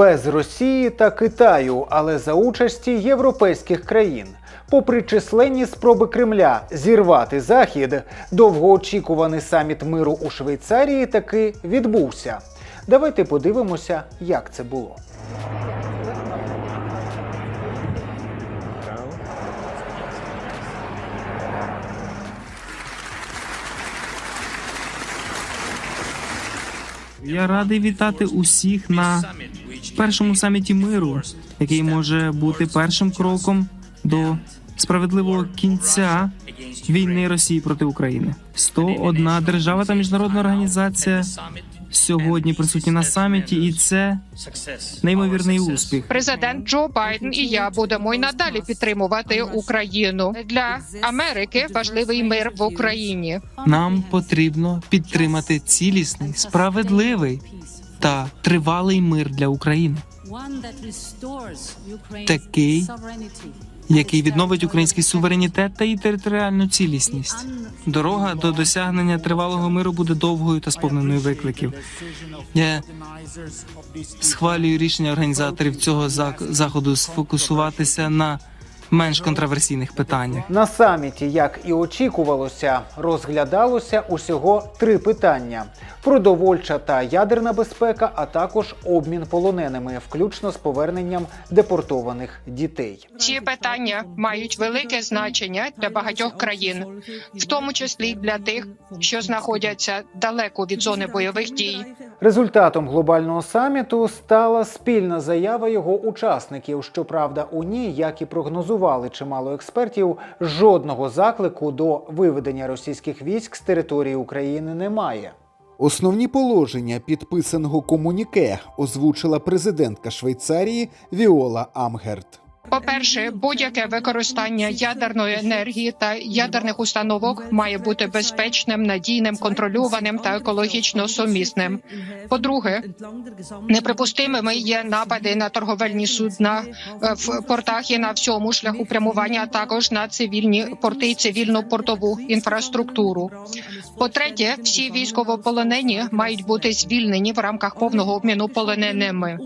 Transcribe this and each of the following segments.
без Росії та Китаю, але за участі європейських країн. Попри численні спроби Кремля зірвати захід, довгоочікуваний саміт миру у Швейцарії таки відбувся. Давайте подивимося, як це було. Я радий вітати усіх на першому саміті миру, який може бути першим кроком до справедливого кінця війни Росії проти України. 101 держава та міжнародна організація сьогодні присутні на саміті, і це неймовірний успіх. Президент Джо Байден і я будемо й надалі підтримувати Україну для Америки. Важливий мир в Україні. Нам потрібно підтримати цілісний, справедливий та тривалий мир для України, такий, який відновить український суверенітет та її територіальну цілісність. Дорога до досягнення тривалого миру буде довгою та сповненою викликів. Я схвалюю рішення організаторів цього заходу сфокусуватися на менш контроверсійних питаннях. На саміті, як і очікувалося, розглядалося усього три питання: продовольча та ядерна безпека, а також обмін полоненими, включно з поверненням депортованих дітей. Ці питання мають велике значення для багатьох країн, в тому числі для тих, що знаходяться далеко від зони бойових дій. Результатом глобального саміту стала спільна заява його учасників. Щоправда, у ній, як і прогнозували чимало експертів, жодного заклику до виведення російських військ з території України немає. Основні положення підписаного комуніке озвучила президентка Швейцарії Віола Амгерт. По-перше, будь-яке використання ядерної енергії та ядерних установок має бути безпечним, надійним, контрольованим та екологічно сумісним. По-друге, неприпустимими є напади на торговельні судна е, в портах і на всьому шляху прямування, а також на цивільні порти і цивільну портову інфраструктуру. По-третє, всі військовополонені мають бути звільнені в рамках повного обміну полоненими.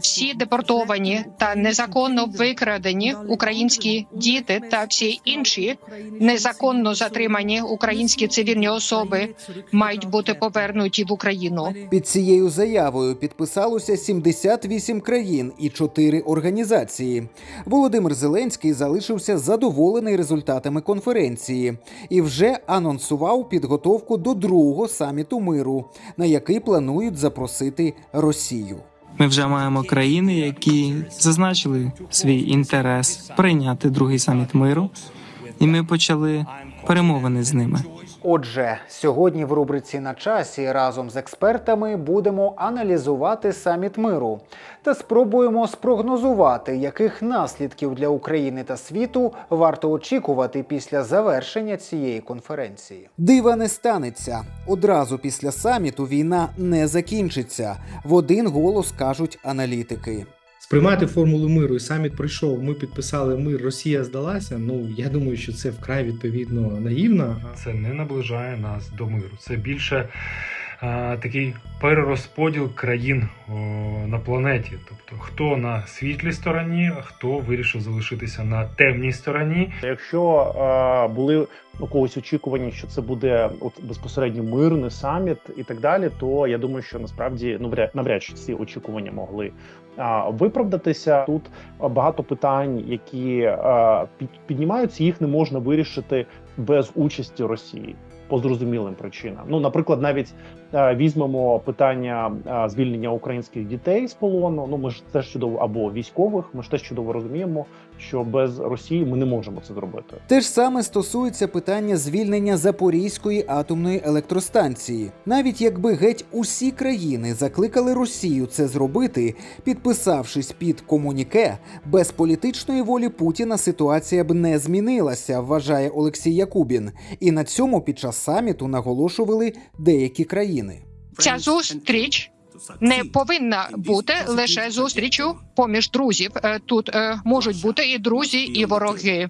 Всі депортовані та незаконно викрадені українські діти та всі інші незаконно затримані українські цивільні особи мають бути повернуті в Україну. Під цією заявою підписалося 78 країн і 4 організації. Володимир Зеленський залишився задоволений результатами конференції і вже анонсував підготовку до другого саміту миру, на який планують запросити Росію. Ми вже маємо країни, які зазначили свій інтерес прийняти другий саміт миру, і ми почали перемовини з ними. Отже, сьогодні в рубриці на часі разом з експертами будемо аналізувати саміт миру та спробуємо спрогнозувати, яких наслідків для України та світу варто очікувати після завершення цієї конференції. Дива не станеться одразу після саміту. Війна не закінчиться. В один голос кажуть аналітики. Сприймати формулу миру і саміт пройшов. Ми підписали мир. Росія здалася. Ну я думаю, що це вкрай відповідно наївно. це не наближає нас до миру. Це більше такий перерозподіл країн на планеті. Тобто, хто на світлій стороні, хто вирішив залишитися на темній стороні. Якщо були у когось очікування, що це буде от безпосередньо мирний саміт і так далі, то я думаю, що насправді ну вряд- навряд чи ці очікування могли виправдатися. Тут багато питань, які піднімаються, їх не можна вирішити без участі Росії. По зрозумілим причинам. Ну, наприклад, навіть візьмемо питання е, звільнення українських дітей з полону. Ну ми ж теж чудово або військових. Ми ж теж чудово розуміємо, що без Росії ми не можемо це зробити. Те ж саме стосується питання звільнення Запорізької атомної електростанції. Навіть якби геть усі країни закликали Росію це зробити, підписавшись під комуніке, без політичної волі Путіна ситуація б не змінилася, вважає Олексій Якубін. І на цьому під час саміту наголошували деякі країни. Ця зустріч не повинна бути лише зустрічю поміж друзів. Е, Тут е, можуть бути і друзі, і вороги.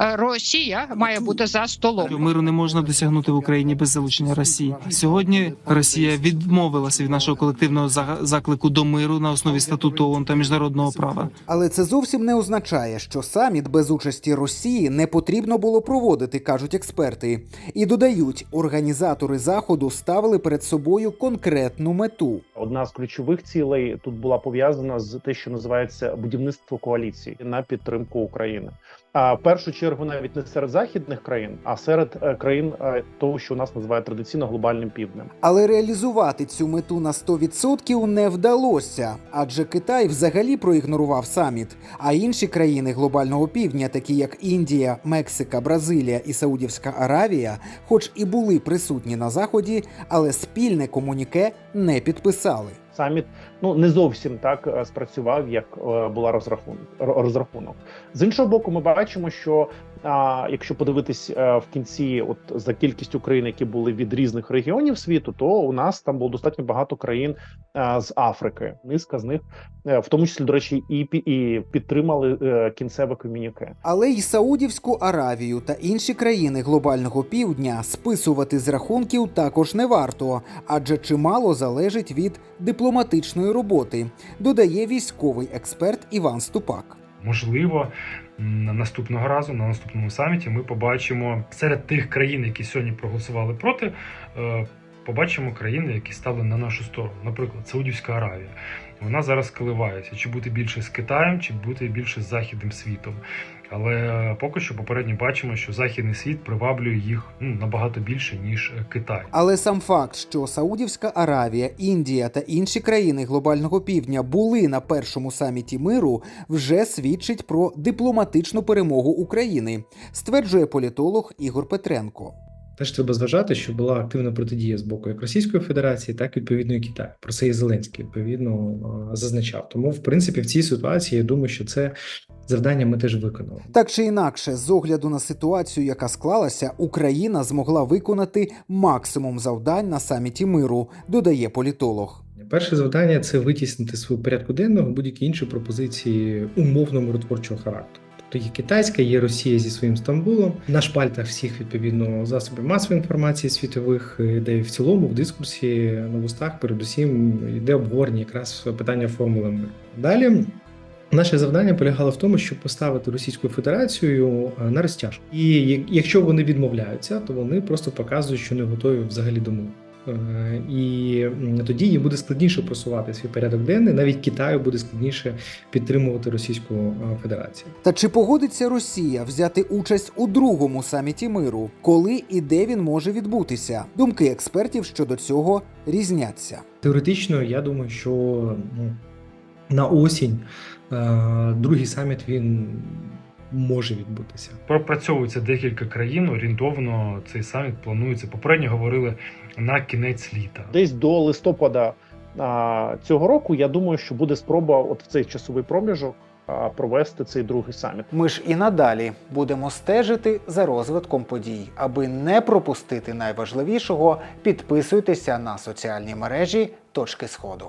Е, Росія має бути за столом. Миру не можна досягнути в Україні без залучення Росії. Сьогодні Росія відмовилася від нашого колективного за- заклику до миру на основі статуту ООН та міжнародного права. Але це зовсім не означає, що саміт без участі Росії не потрібно було проводити, кажуть експерти. І додають, організатори заходу ставили перед собою конкретну мету. Одна з ключових цілей тут була пов'язана з те, що називається будівництво коаліції на підтримку України. А в першу чергу навіть не серед західних країн, а серед е, країн е, того, що у нас називають традиційно глобальним півднем. Але реалізувати цю мету на 100% не вдалося, адже Китай взагалі проігнорував саміт. А інші країни глобального півдня, такі як Індія, Мексика, Бразилія і Саудівська Аравія, хоч і були присутні на заході, але спільне комуніке не підписали. Саміт ну не зовсім так е, спрацював, як е, була розрахунок. розрахунок. З іншого боку, ми бачимо, що якщо подивитись е, в кінці, от за кількістю країн, які були від різних регіонів світу, то у нас там було достатньо багато країн з Африки. Низка з них, в тому числі, до речі, і, і підтримали кінцеве комюніке. Але й Саудівську Аравію та інші країни глобального півдня списувати з рахунків також не варто, адже чимало залежить від дипломатичної роботи, додає військовий експерт Іван Ступак. Можливо, наступного разу на наступному саміті ми побачимо серед тих країн, які сьогодні проголосували проти, е, побачимо країни, які стали на нашу сторону. Наприклад, Саудівська Аравія. Вона зараз коливається, чи бути більше з Китаєм, чи бути більше з західним світом. Але е, поки що попередньо бачимо, що західний світ приваблює їх ну, набагато більше ніж е, Китай. Але сам факт, що Саудівська Аравія, Індія та інші країни глобального півдня були на першому саміті миру, вже свідчить про дипломатичну перемогу України, стверджує політолог Ігор Петренко. Теж треба зважати, що була активна протидія з боку як Російської Федерації, так і відповідно і Китаю. Про це і Зеленський відповідно зазначав. Тому, в принципі, в цій ситуації я думаю, що це завдання ми теж виконали. Так чи інакше, з огляду на ситуацію, яка склалася, Україна змогла виконати максимум завдань на саміті миру, додає політолог. Перше завдання це витіснити свою порядку денного будь-які інші пропозиції умовно миротворчого характеру. Тобто є китайська, є Росія зі своїм Стамбулом. На шпальтах всіх відповідно засобів масової інформації світових, е, де в цілому в дискурсі на вустах, передусім йде обговорення якраз питання формули миру. Далі. Наше завдання полягало в тому, щоб поставити Російську Федерацію е, на розтяжку. І якщо вони відмовляються, то вони просто показують, що не готові взагалі до миру. Е, І тоді їм буде складніше просувати свій порядок денний. Навіть Китаю буде складніше підтримувати Російську е, Федерацію. Та чи погодиться Росія взяти участь у другому саміті миру, коли і де він може відбутися? Думки експертів щодо цього різняться. Теоретично, я думаю, що ну, на осінь е, другий саміт він може відбутися. Пропрацьовується декілька країн. Орієнтовно цей саміт планується. Попередньо говорили на кінець літа. Десь до листопада а, цього року я думаю, що буде спроба, от в цей часовий проміжок, а, провести цей другий саміт. Ми ж і надалі будемо стежити за розвитком подій. Аби не пропустити найважливішого, підписуйтеся на соціальні мережі точки сходу.